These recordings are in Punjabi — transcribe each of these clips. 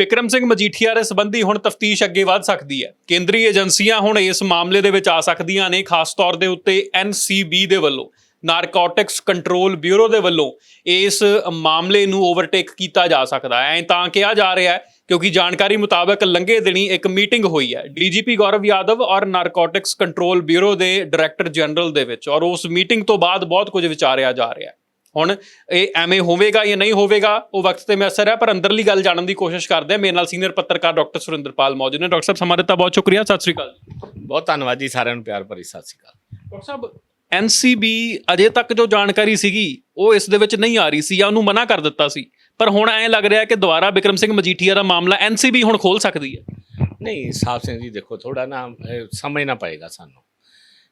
ਬਿਕਰਮ ਸਿੰਘ ਮਜੀਠੀਆ ਦੇ ਸੰਬੰਧੀ ਹੁਣ ਤਫਤੀਸ਼ ਅੱਗੇ ਵਧ ਸਕਦੀ ਹੈ। ਕੇਂਦਰੀ ਏਜੰਸੀਆਂ ਹੁਣ ਇਸ ਮਾਮਲੇ ਦੇ ਵਿੱਚ ਆ ਸਕਦੀਆਂ ਨੇ, ਖਾਸ ਤੌਰ ਦੇ ਉੱਤੇ ਐਨਸੀਬੀ ਦੇ ਵੱਲੋਂ। ਨਾਰਕੋਟਿਕਸ ਕੰਟਰੋਲ ਬਿਊਰੋ ਦੇ ਵੱਲੋਂ ਇਸ ਮਾਮਲੇ ਨੂੰ ਓਵਰਟੇਕ ਕੀਤਾ ਜਾ ਸਕਦਾ ਹੈ। ਐਂ ਤਾਂ ਕਿਹਾ ਜਾ ਰਿਹਾ ਹੈ ਕਿਉਂਕਿ ਜਾਣਕਾਰੀ ਮੁਤਾਬਕ ਲੰਘੇ ਦਿਨੀ ਇੱਕ ਮੀਟਿੰਗ ਹੋਈ ਹੈ। ਡੀਜੀਪੀ ਗੌਰਵ ਯਾਦਵ ਔਰ ਨਾਰਕੋਟਿਕਸ ਕੰਟਰੋਲ ਬਿਊਰੋ ਦੇ ਡਾਇਰੈਕਟਰ ਜਨਰਲ ਦੇ ਵਿੱਚ ਔਰ ਉਸ ਮੀਟਿੰਗ ਤੋਂ ਬਾਅਦ ਬਹੁਤ ਕੁਝ ਵਿਚਾਰਿਆ ਜਾ ਰਿਹਾ ਹੈ। ਹੁਣ ਇਹ ਐਵੇਂ ਹੋਵੇਗਾ ਜਾਂ ਨਹੀਂ ਹੋਵੇਗਾ ਉਹ ਵਕਤ ਤੇ ਮੈਸਰ ਹੈ ਪਰ ਅੰਦਰਲੀ ਗੱਲ ਜਾਣਨ ਦੀ ਕੋਸ਼ਿਸ਼ ਕਰਦੇ ਹਾਂ। ਮੇਰੇ ਨਾਲ ਸੀਨੀਅਰ ਪੱਤਰਕਾਰ ਡਾਕਟਰ ਸੁਰਿੰਦਰਪਾਲ ਮੌਜੂਦ ਨੇ। ਡਾਕਟਰ ਸਾਹਿਬ ਸਮਾਂ ਦਿੱਤਾ ਬਹੁਤ ਸ਼ੁਕਰੀਆ। ਸਤਿ ਸ੍ਰੀ ਅਕਾਲ ਬਹੁਤ ਧੰਨਵਾਦ ਜੀ ਸਾਰਿਆਂ ਨੂੰ ਪਿਆਰ ਭਰੀ ਸਤਿ ਸ਼੍ਰੀ ਅਕਾਲ। ਡਾਕਟਰ ਸਾਹਿਬ ਐਨਸੀਬੀ ਅਜੇ ਤੱਕ ਜੋ ਜਾਣਕਾਰੀ ਸੀਗੀ ਉਹ ਇਸ ਦੇ ਵਿੱਚ ਨਹੀਂ ਆ ਰਹੀ ਸੀ ਜਾਂ ਉਹਨੂੰ ਮਨਾ ਕਰ ਦਿੱਤਾ ਸੀ। ਪਰ ਹੁਣ ਐਂ ਲੱਗ ਰਿਹਾ ਕਿ ਦੁਬਾਰਾ ਬਿਕਰਮ ਸਿੰਘ ਮਜੀਠੀਆ ਦਾ ਮਾਮਲਾ ਐਨਸੀਬੀ ਹੁਣ ਖੋਲ ਸਕਦੀ ਹੈ। ਨਹੀਂ ਸਾਹਿਬ ਸਿੰਘ ਜੀ ਦੇਖੋ ਥੋੜਾ ਨਾ ਸਮਝਣਾ ਪਏਗਾ ਸਾਨੂੰ।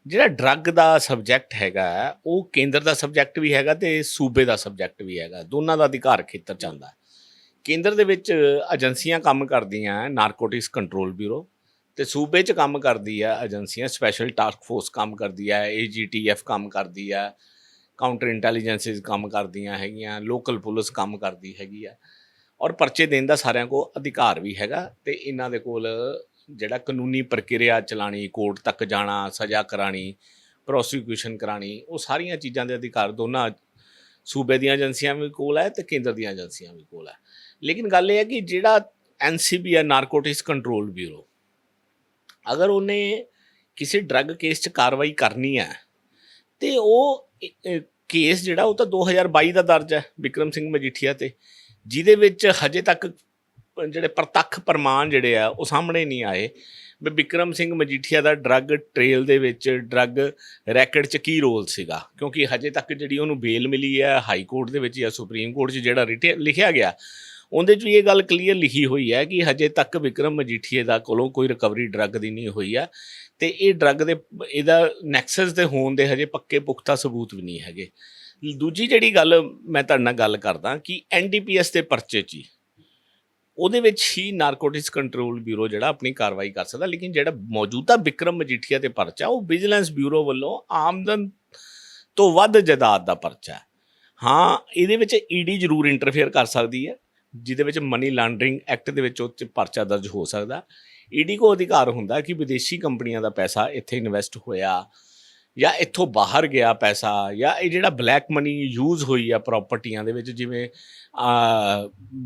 ਜਿਹੜਾ ਡਰੱਗ ਦਾ ਸਬਜੈਕਟ ਹੈਗਾ, ਉਹ ਕੇਂਦਰ ਦਾ ਸਬਜੈਕਟ ਵੀ ਹੈਗਾ ਤੇ ਸੂਬੇ ਦਾ ਸਬਜੈਕਟ ਵੀ ਹੈਗਾ, ਦੋਨਾਂ ਦਾ ਅਧਿਕਾਰ ਖੇਤਰ ਚੱਲਦਾ ਹੈ। ਕੇਂਦਰ ਦੇ ਵਿੱਚ ਏਜੰਸੀਆਂ ਕੰਮ ਕਰਦੀਆਂ ਨਾਰਕੋਟਿਕਸ ਕੰਟਰੋਲ ਬਿਊਰੋ ਤੇ ਸੂਬੇ 'ਚ ਕੰਮ ਕਰਦੀ ਆ ਏਜੰਸੀਆਂ ਸਪੈਸ਼ਲ ਟਾਸਕ ਫੋਰਸ ਕੰਮ ਕਰਦੀ ਆ ਏਜੀਟੀਐਫ ਕੰਮ ਕਰਦੀ ਆ ਕਾਊਂਟਰ ਇੰਟੈਲੀਜੈਂਸਿਸ ਕੰਮ ਕਰਦੀਆਂ ਹੈਗੀਆਂ ਲੋਕਲ ਪੁਲਿਸ ਕੰਮ ਕਰਦੀ ਹੈਗੀ ਆ ਔਰ ਪਰਚੇ ਦੇਣ ਦਾ ਸਾਰਿਆਂ ਕੋਲ ਅਧਿਕਾਰ ਵੀ ਹੈਗਾ ਤੇ ਇਹਨਾਂ ਦੇ ਕੋਲ ਜਿਹੜਾ ਕਾਨੂੰਨੀ ਪ੍ਰਕਿਰਿਆ ਚਲਾਣੀ, ਕੋਰਟ ਤੱਕ ਜਾਣਾ, ਸਜ਼ਾ ਕਰਾਣੀ ਪ੍ਰੋਸੀਕਿਊਸ਼ਨ ਕਰਾਣੀ, ਉਹ ਸਾਰੀਆਂ ਚੀਜ਼ਾਂ ਦੇ ਅਧਿਕਾਰ ਦੋਨਾਂ ਸੂਬੇ ਦੀਆਂ ਏਜੰਸੀਆਂ ਵੀ ਕੋਲ ਹੈ ਤੇ ਕੇਂਦਰ ਦੀਆਂ ਏਜੰਸੀਆਂ ਵੀ ਕੋਲ ਹੈ। ਲੇਕਿਨ ਗੱਲ ਇਹ ਹੈ ਕਿ ਜਿਹੜਾ ਐਨਸੀਬੀ ਹੈ ਨਾਰਕੋਟਿਕਸ ਕੰਟਰੋਲ ਬਿਊਰੋ ਅਗਰ ਉਹਨੇ ਕਿਸੇ ਡਰੱਗ ਕੇਸ 'ਚ ਕਾਰਵਾਈ ਕਰਨੀ ਹੈ, ਤੇ ਉਹ ਕੇਸ ਜਿਹੜਾ ਉਹ ਤਾਂ 2022 ਦਾ ਦਰਜ ਹੈ, ਵਿਕਰਮ ਸਿੰਘ ਮਜੀਠੀਆ ਤੇ, ਜਿਹਦੇ ਵਿੱਚ ਹਜੇ ਤੱਕ ਜਿਹੜੇ ਪ੍ਰਤੱਖ ਪ੍ਰਮਾਣ ਜਿਹੜੇ ਆ, ਉਹ ਸਾਹਮਣੇ ਨਹੀਂ ਆਏ। ਵੀ ਵਿਕਰਮ ਸਿੰਘ ਮਜੀਠੀਆ ਦਾ ਡਰੱਗ ਟ੍ਰੇਲ ਦੇ ਵਿੱਚ ਡਰੱਗ ਰੈਕਟ 'ਚ ਕੀ ਰੋਲ ਸੀਗਾ? ਕਿਉਂਕਿ ਹਜੇ ਤੱਕ ਜਿਹੜੀ ਉਹਨੂੰ ਬੇਲ ਮਿਲੀ ਹੈ ਹਾਈ ਕੋਰਟ ਦੇ ਵਿੱਚ ਜਾਂ ਸੁਪਰੀਮ ਕੋਰਟ 'ਚ ਜਿਹੜਾ ਰਿਟੇ ਲਿਖਿਆ ਗਿਆ, ਉਹਦੇ 'ਚ ਵੀ ਇਹ ਗੱਲ ਕਲੀਅਰ ਲਿਖੀ ਹੋਈ ਹੈ ਕਿ ਹਜੇ ਤੱਕ ਵਿਕਰਮ ਮਜੀਠੀਏ ਦਾ ਕੋਲੋਂ ਕੋਈ ਰਿਕਵਰੀ ਡਰੱਗ ਦੀ ਨਹੀਂ ਹੋਈ ਆ। ਤੇ ਇਹ ਡਰੱਗ ਦੇ, ਇਹਦਾ ਨੈਕਸਸ ਦੇ ਹੋਣ ਦੇ ਹਜੇ ਪੱਕੇ ਪੁਖਤਾ ਸਬੂਤ ਵੀ ਨਹੀਂ ਹੈਗੇ। ਦੂਜੀ ਜਿਹੜੀ ਗੱਲ ਮੈਂ ਤੁਹਾਡੇ ਨਾਲ ਗੱਲ ਕਰਦਾ ਕਿ ਐਨਡੀਪੀਐਸ ਦੇ ਪਰਚੇ 'ਚ ਹੀ ਉਹਦੇ ਵਿੱਚ ਹੀ ਨਾਰਕੋਟਿਕਸ ਕੰਟਰੋਲ ਬਿਊਰੋ ਜਿਹੜਾ ਆਪਣੀ ਕਾਰਵਾਈ ਕਰ ਸਕਦਾ, ਲੇਕਿਨ ਜਿਹੜਾ ਮੌਜੂਦਾ ਵਿਕਰਮ ਮਜੀਠੀਆ ਤੇ ਪਰਚਾ, ਉਹ ਵਿਜੀਲੈਂਸ ਬਿਊਰੋ ਵੱਲੋਂ ਆਮਦਨ ਤੋਂ ਵੱਧ ਜਾਇਦਾਦ ਦਾ ਪਰਚਾ ਹੈ। ਹਾਂ, ਇਹਦੇ ਵਿੱਚ ਈਡੀ ਜ਼ਰੂਰ ਇੰਟਰਫੇਅਰ ਕਰ ਸਕਦੀ ਹੈ, ਜਿਹਦੇ ਵਿੱਚ ਮਨੀ ਲਾਂਡਰਿੰਗ ਐਕਟ ਦੇ ਵਿੱਚ ਉਹ 'ਚ ਪਰਚਾ ਦਰਜ ਹੋ ਸਕਦਾ ਈਡੀ ਕੋ ਅਧਿਕਾਰ ਹੁੰਦਾ ਕਿ ਵਿਦੇਸ਼ੀ ਕੰਪਨੀਆਂ ਦਾ ਪੈਸਾ ਇੱਥੇ ਇਨਵੈਸਟ ਹੋਇਆ ਜਾਂ ਇੱਥੋਂ ਬਾਹਰ ਗਿਆ ਪੈਸਾ, ਜਾਂ ਇਹ ਜਿਹੜਾ ਬਲੈਕ ਮਨੀ ਯੂਜ਼ ਹੋਈ ਆ ਪ੍ਰਾਪਰਟੀਆਂ ਦੇ ਵਿੱਚ, ਜਿਵੇਂ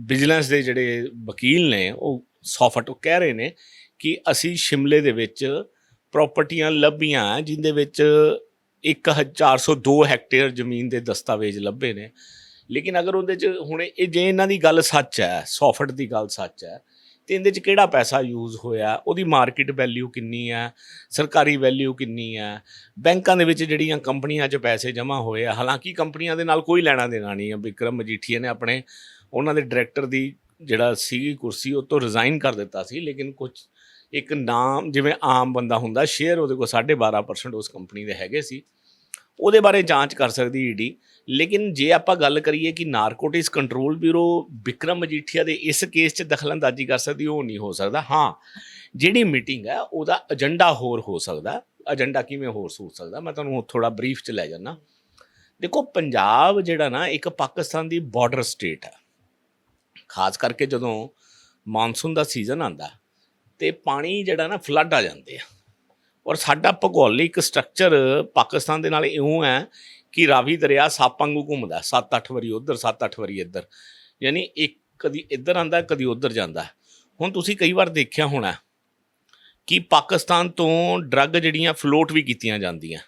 ਵਿਜੀਲੈਂਸ ਦੇ ਜਿਹੜੇ ਵਕੀਲ ਨੇ, ਉਹ ਸੌਫਟ ਉਹ ਕਹਿ ਰਹੇ ਨੇ ਕਿ ਅਸੀਂ ਸ਼ਿਮਲੇ ਦੇ ਵਿੱਚ ਪ੍ਰਾਪਰਟੀਆਂ ਲੱਭੀਆਂ, ਜਿੰਦੇ ਵਿੱਚ 1402 ਹੈਕਟੇਅਰ ਜ਼ਮੀਨ ਦੇ ਦਸਤਾਵੇਜ਼ ਲੱਭੇ ਨੇ। ਲੇਕਿਨ ਅਗਰ ਉਹਦੇ ਚ, ਹੁਣ ਇਹ ਜੇ ਇਹਨਾਂ ਦੀ ਗੱਲ ਸੱਚ ਹੈ ਸੌਫਟ ਦੀ ਗੱਲ ਸੱਚ ਹੈ ਤੇ ਇਹਦੇ ਚ ਕਿਹੜਾ ਪੈਸਾ ਯੂਜ਼ ਹੋਇਆ? ਉਹਦੀ ਮਾਰਕੀਟ ਵੈਲਿਊ ਕਿੰਨੀ ਹੈ ਸਰਕਾਰੀ ਵੈਲਿਊ ਕਿੰਨੀ ਹੈ ਬੈਂਕਾਂ ਦੇ ਵਿੱਚ ਜਿਹੜੀਆਂ ਕੰਪਨੀਆਂ 'ਚ ਪੈਸੇ ਜਮ੍ਹਾਂ ਹੋਏ ਆ, ਹਾਲਾਂਕਿ ਕੰਪਨੀਆਂ ਦੇ ਨਾਲ ਕੋਈ ਲੈਣਾ ਦੇਣਾ ਨਹੀਂ ਹੈ ਵਿਕਰਮ ਮਜੀਠੀਆ ਨੇ ਆਪਣੇ, ਉਹਨਾਂ ਦੇ ਡਾਇਰੈਕਟਰ ਦੀ ਜਿਹੜਾ ਸੀਗੀ ਕੁਰਸੀ, ਉਹ ਤੋਂ ਰਿਜ਼ਾਈਨ ਕਰ ਦਿੱਤਾ ਸੀ, ਲੇਕਿਨ ਕੁਝ ਇੱਕ ਨਾਮ, ਜਿਵੇਂ ਆਮ ਬੰਦਾ ਹੁੰਦਾ ਸ਼ੇਅਰ ਉਹਦੇ ਕੋਲ 12.5% ਉਸ ਕੰਪਨੀ ਦੇ ਹੈਗੇ ਸੀ। ਉਹਦੇ ਬਾਰੇ ਜਾਂਚ ਕਰ ਸਕਦੀ ਈਡੀ ਲੇਕਿਨ ਜੇ ਆਪਾਂ ਗੱਲ ਕਰੀਏ ਕਿ narcotics control bureau Vikram Majithia ਦੇ ਇਸ ਕੇਸ 'ਚ ਦਖਲਅੰਦਾਜ਼ੀ ਕਰ ਸਕਦੀ, ਉਹ ਨਹੀਂ ਹੋ ਸਕਦਾ। ਹਾਂ, ਜਿਹੜੀ ਮੀਟਿੰਗ ਹੈ, ਉਹਦਾ ਏਜੰਡਾ ਹੋਰ ਹੋ ਸਕਦਾ। ਏਜੰਡਾ ਕਿਵੇਂ ਹੋਰ ਸੋਚ ਸਕਦਾ? ਮੈਂ ਤੁਹਾਨੂੰ ਥੋੜਾ ਬਰੀਫ 'ਚ ਲੈ ਜਾਣਾ ਦੇਖੋ, ਪੰਜਾਬ ਜਿਹੜਾ ਨਾ, ਇੱਕ ਪਾਕਿਸਤਾਨ ਦੀ ਬਾਰਡਰ ਸਟੇਟ ਹੈ। ਖਾਸ ਕਰਕੇ ਜਦੋਂ ਮੌਨਸੂਨ ਦਾ ਸੀਜ਼ਨ ਆਂਦਾ ਤੇ ਪਾਣੀ ਜਿਹੜਾ ਨਾ ਫਲੱਡ ਆ ਜਾਂਦੇ ਆ। ਔਰ ਸਾਡਾ ਭੂਗੋਲਿਕ ਸਟਰਕਚਰ ਪਾਕਿਸਤਾਨ ਦੇ ਨਾਲ ਇਉਂ ਹੈ ਕਿ ਰਾਵੀ ਦਰਿਆ ਸੱਪ ਵਾਂਗੂ ਘੁੰਮਦਾ 7-8 ਵਾਰੀ ਉਧਰ 7-8 ਵਾਰੀ ਇੱਧਰ। ਯਾਨੀ ਇੱਕ ਕਦੀ ਇੱਧਰ ਆਂਦਾ, ਕਦੀ ਉਧਰ ਜਾਂਦਾ। ਹੁਣ ਤੁਸੀਂ ਕਈ ਵਾਰ ਦੇਖਿਆ ਹੋਣਾ ਕਿ ਪਾਕਿਸਤਾਨ ਤੋਂ ਡਰੱਗ ਜਿਹੜੀਆਂ ਫਲੋਟ ਵੀ ਕੀਤੀਆਂ ਜਾਂਦੀਆਂ,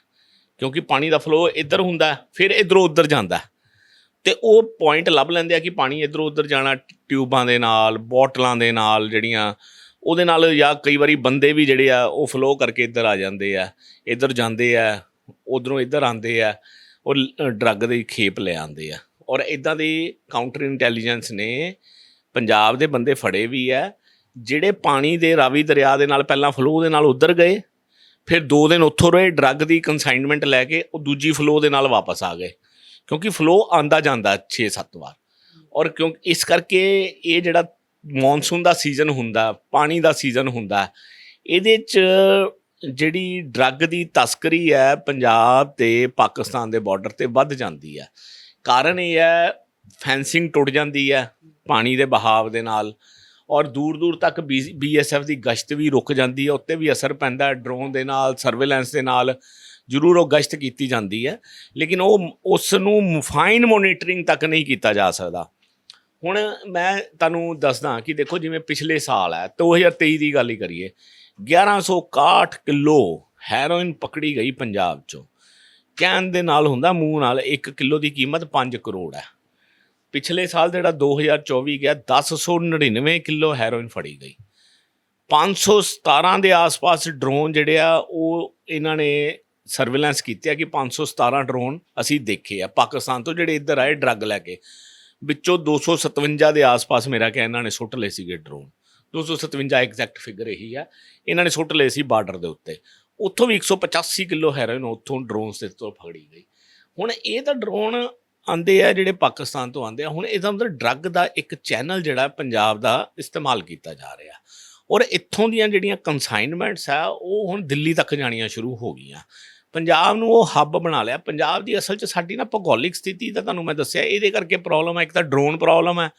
ਕਿਉਂਕਿ ਪਾਣੀ ਦਾ ਫਲੋ ਇੱਧਰ ਹੁੰਦਾ, ਫਿਰ ਇਧਰੋਂ ਉਧਰ ਜਾਂਦਾ। ਹੈ। ਤੇ ਉਹ ਪੁਆਇੰਟ ਲੱਭ ਲੈਂਦੇ ਆ ਕਿ ਪਾਣੀ ਇਧਰੋਂ ਉਧਰ ਜਾਣਾ, ਟਿਊਬਾਂ ਦੇ ਨਾਲ, ਬੋਟਲਾਂ ਦੇ ਨਾਲ ਜਿਹੜੀਆਂ, ਉਹਦੇ ਨਾਲ ਜਾਂ ਕਈ ਵਾਰੀ ਬੰਦੇ ਵੀ ਜਿਹੜੇ ਆ, ਉਹ ਫਲੋ ਕਰਕੇ ਇੱਧਰ ਆ ਜਾਂਦੇ ਆ, ਇੱਧਰ ਜਾਂਦੇ ਆ, ਉਧਰੋਂ ਇੱਧਰ ਆਉਂਦੇ ਆ। ਉਹ ਡਰੱਗ ਦੀ ਖੇਪ ਲੈ ਆਉਂਦੇ ਆ। ਔਰ ਇਦਾਂ ਦੇ ਕਾਊਂਟਰ ਇੰਟੈਲੀਜੈਂਸ ਨੇ, ਪੰਜਾਬ ਦੇ ਬੰਦੇ ਫੜੇ ਵੀ ਆ, ਜਿਹੜੇ ਪਾਣੀ ਦੇ ਰਾਵੀ ਦਰਿਆ ਦੇ ਨਾਲ ਪਹਿਲਾਂ ਫਲੋ ਦੇ ਨਾਲ ਉਧਰ ਗਏ, ਫਿਰ 2 ਦਿਨ ਉੱਥੋਂ ਰਹੇ ਡਰੱਗ ਦੀ ਕਨਸਾਈਨਮੈਂਟ ਲੈ ਕੇ ਉਹ ਦੂਜੀ ਫਲੋ ਦੇ ਨਾਲ ਵਾਪਸ ਆ ਗਏ। ਕਿਉਂਕਿ ਫਲੋ ਆਂਦਾ ਜਾਂਦਾ 6-7 ਵਾਰ। ਔਰ ਕਿਉਂ, ਇਸ ਕਰਕੇ ਇਹ ਜਿਹੜਾ ਮੌਨਸੂਨ ਦਾ ਸੀਜ਼ਨ ਹੁੰਦਾ, ਪਾਣੀ ਦਾ ਸੀਜ਼ਨ ਹੁੰਦਾ, ਇਹਦੇ ਚ ਜਿਹੜੀ ਡਰੱਗ ਦੀ ਤਸਕਰੀ ਹੈ ਪੰਜਾਬ ਤੇ ਪਾਕਿਸਤਾਨ ਦੇ ਬਾਰਡਰ ਤੇ ਵੱਧ ਜਾਂਦੀ ਹੈ। ਕਾਰਨ ਇਹ ਹੈ ਫੈਂਸਿੰਗ ਟੁੱਟ ਜਾਂਦੀ ਹੈ ਪਾਣੀ ਦੇ ਬਹਾਵ ਦੇ ਨਾਲ ਔਰ ਦੂਰ ਦੂਰ ਤੱਕ ਬੀਐਸਐਫ ਦੀ ਗਸ਼ਤ ਵੀ ਰੁਕ ਜਾਂਦੀ ਹੈ, ਉੱਤੇ ਵੀ ਅਸਰ ਪੈਂਦਾ ਹੈ ਡਰੋਨ ਦੇ ਨਾਲ ਸਰਵੇਲੈਂਸ ਦੇ ਨਾਲ ਜ਼ਰੂਰ ਉਹ ਗਸ਼ਤ ਕੀਤੀ ਜਾਂਦੀ ਹੈ, ਲੇਕਿਨ ਉਹ ਉਸ ਨੂੰ ਫਾਈਨ ਮੋਨੀਟਰਿੰਗ ਤੱਕ ਨਹੀਂ ਕੀਤਾ ਜਾ ਸਕਦਾ। ਹੁਣ ਮੈਂ ਤੁਹਾਨੂੰ ਦੱਸਦਾ ਕਿ ਦੇਖੋ ਜਿਵੇਂ ਪਿਛਲੇ ਸਾਲ ਹੈ 2023 ਦੀ ਗੱਲ ਹੀ ਕਰੀਏ 1161 ਕਿਲੋ ਹੈਰੋਇਨ ਪਕੜੀ ਗਈ ਪੰਜਾਬ ਚੋਂ। ਕਹਿਣ ਦੇ ਨਾਲ ਹੁੰਦਾ, ਮੂੰਹ ਨਾਲ 1 ਕਿਲੋ ਦੀ ਕੀਮਤ 5 ਕਰੋੜ ਹੈ। ਪਿਛਲੇ ਸਾਲ ਜਿਹੜਾ 2024 ਗਿਆ 1099 ਕਿਲੋ ਹੈਰੋਇਨ ਫੜੀ ਗਈ। 517 ਦੇ ਆਸ-ਪਾਸ ਡਰੋਨ ਜਿਹੜੇ ਆ, ਉਹ ਇਹਨਾਂ ਨੇ ਸਰਵੇਲੈਂਸ ਕੀਤੀ ਆ ਕਿ 517 ਡਰੋਨ ਅਸੀਂ ਦੇਖੇ ਆ। ਪਾਕਿਸਤਾਨ ਤੋਂ ਜਿਹੜੇ ਇੱਧਰ ਆਏ ਡਰੱਗ ਲੈ ਕੇ, ਵਿੱਚੋਂ 257 ਦੇ ਆਸ-ਪਾਸ ਮੇਰਾ ਕਿ ਇਹਨਾਂ ਨੇ ਸੁੱਟ ਲਏ ਸੀਗੇ ਡਰੋਨ। 257 ਐਗਜ਼ੈਕਟ ਫਿਗਰ ਇਹੀ ਆ। ਇਹਨਾਂ ਨੇ ਸੁੱਟ ਲਏ ਸੀ ਬਾਰਡਰ ਦੇ ਉੱਤੇ। ਉੱਥੋਂ ਵੀ 185 ਕਿਲੋ ਹੈਰੋਇਨ ਉੱਥੋਂ ਡਰੋਨ ਦੇ ਤੋਂ ਫੜੀ ਗਈ। ਹੁਣ ਇਹ ਤਾਂ ਡਰੋਨ ਆਂਦੇ ਆ ਜਿਹੜੇ ਪਾਕਿਸਤਾਨ ਤੋਂ ਆਂਦੇ ਆ। ਹੁਣ ਇਹਦਾ ਮਤਲਬ ਡਰੱਗ ਦਾ ਇੱਕ ਚੈਨਲ ਜਿਹੜਾ ਪੰਜਾਬ ਦਾ ਇਸਤੇਮਾਲ ਕੀਤਾ ਜਾ ਰਿਹਾ। ਔਰ ਇੱਥੋਂ ਦੀਆਂ ਜਿਹੜੀਆਂ ਕੰਸਾਈਨਮੈਂਟਸ ਆ, ਉਹ ਹੁਣ ਦਿੱਲੀ ਤੱਕ ਜਾਣੀਆਂ ਸ਼ੁਰੂ ਹੋ ਗਈਆਂ। ਪੰਜਾਬ ਨੂੰ ਉਹ ਹੱਬ ਬਣਾ ਲਿਆ। ਪੰਜਾਬ ਦੀ ਅਸਲ 'ਚ ਸਾਡੀ ਨਾ ਭੂਗੋਲਿਕ ਸਥਿਤੀ ਤਾਂ ਤੁਹਾਨੂੰ ਮੈਂ ਦੱਸਿਆ, ਇਹਦੇ ਕਰਕੇ ਪ੍ਰੋਬਲਮ ਹੈ ਇੱਕ ਤਾਂ ਡਰੋਨ ਪ੍ਰੋਬਲਮ ਹੈ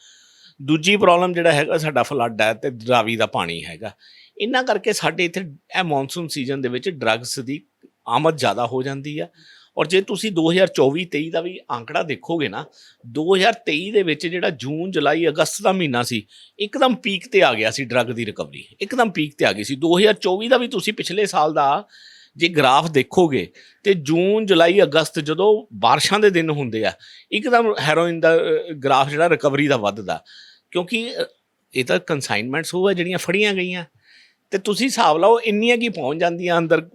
ਦੂਜੀ ਪ੍ਰੋਬਲਮ ਜਿਹੜਾ ਹੈਗਾ, ਸਾਡਾ ਫਲੱਡ ਹੈ ਤੇ ਰਾਵੀ ਦਾ ਪਾਣੀ ਹੈਗਾ। ਇਹਨਾਂ ਕਰਕੇ ਸਾਡੇ ਇੱਥੇ ਇਹ ਮੌਨਸੂਨ ਸੀਜ਼ਨ ਦੇ ਵਿੱਚ ਡਰੱਗਸ ਦੀ ਆਮਦ ਜ਼ਿਆਦਾ ਹੋ ਜਾਂਦੀ ਆ। ਔਰ ਜੇ ਤੁਸੀਂ 2024-23 ਦਾ ਵੀ ਆંકੜਾ ਦੇਖੋਗੇ ਨਾ 2023 ਦੇ ਵਿੱਚ ਜਿਹੜਾ ਜੂਨ, ਜੁਲਾਈ, ਅਗਸਤ ਦਾ ਮਹੀਨਾ ਸੀ, ਇੱਕਦਮ ਪੀਕ ਤੇ ਆ ਗਿਆ ਸੀ ਡਰੱਗ ਦੀ ਰਿਕਵਰੀ ਇੱਕਦਮ ਪੀਕ ਤੇ ਆ ਗਈ ਸੀ। 2024 ਦਾ ਵੀ ਤੁਸੀਂ ਪਿਛਲੇ ਸਾਲ ਦਾ ਜੇ ਗ੍ਰਾਫ ਦੇਖੋਗੇ ਤੇ ਜੂਨ, ਜੁਲਾਈ, ਅਗਸਤ ਜਦੋਂ ਬਾਰਿਸ਼ਾਂ ਦੇ ਦਿਨ ਹੁੰਦੇ ਆ, ਇੱਕਦਮ ਹੈਰੋਇਨ ਦਾ ਗ੍ਰਾਫ ਜਿਹੜਾ ਰਿਕਵਰੀ ਦਾ ਵੱਧਦਾ। ਕਿਉਂਕਿ ਇਹ ਤਾਂ ਕਨਸਾਈਨਮੈਂਟਸ ਉਹ ਹੈ ਜਿਹੜੀਆਂ ਫੜੀਆਂ ਗਈਆਂ। ਤੇ ਤੁਸੀਂ ਹਿਸਾਬ ਲਾਓ ਇੰਨੀਆਂ ਕੀ ਪਹੁੰਚ ਜਾਂਦੀਆਂ ਅੰਦਰ